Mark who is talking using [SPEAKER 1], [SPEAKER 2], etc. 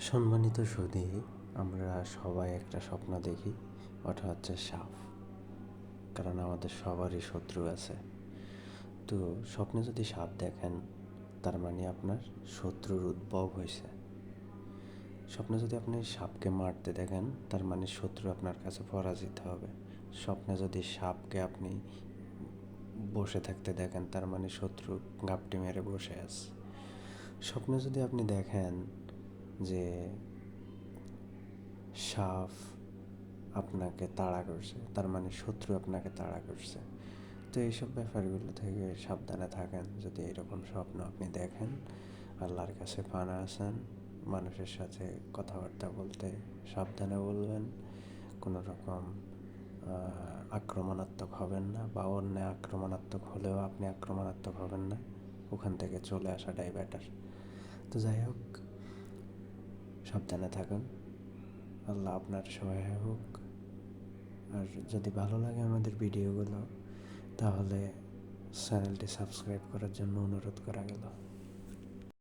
[SPEAKER 1] সম্মানিত সুধী, আমরা সবাই একটা স্বপ্ন দেখি, ওটা হচ্ছে সাপ কারণ আমাদের সবারই শত্রু আছে। তো স্বপ্নে যদি সাপ দেখেন, তার মানে আপনার শত্রুর উদ্ভব হয়েছে। স্বপ্নে যদি আপনি সাপকে মারতে দেখেন, তার মানে শত্রু আপনার কাছে পরাজিত হবে। স্বপ্নে যদি সাপকে আপনি বসে থাকতে দেখেন, তার মানে শত্রু গাপটি মেরে বসে আছে। স্বপ্নে যদি আপনি দেখেন যে সাপ আপনাকে তাড়া করছে, তার মানে শত্রু আপনাকে তাড়া করছে। তো এইসব ব্যাপারগুলো থেকে সাবধানে থাকেন। যদি এরকম স্বপ্ন আপনি দেখেন, আল্লাহর কাছে পানা আছেন, মানুষের সাথে কথাবার্তা বলতে সাবধানে বলবেন কোনো রকম আক্রমণাত্মক হবেন না বা অন্যায় আক্রমণাত্মক হলেও আপনি আক্রমণাত্মক হবেন না, ওখান থেকে চলে আসাটাই বেটার তো যাই হোক সাবধানে থাকুন। আল্লাহ আপনার সহায় হোক। আর যদি ভালো লাগে আমাদের ভিডিওগুলো, তাহলে চ্যানেলটি সাবস্ক্রাইব করার জন্য অনুরোধ করা গেল।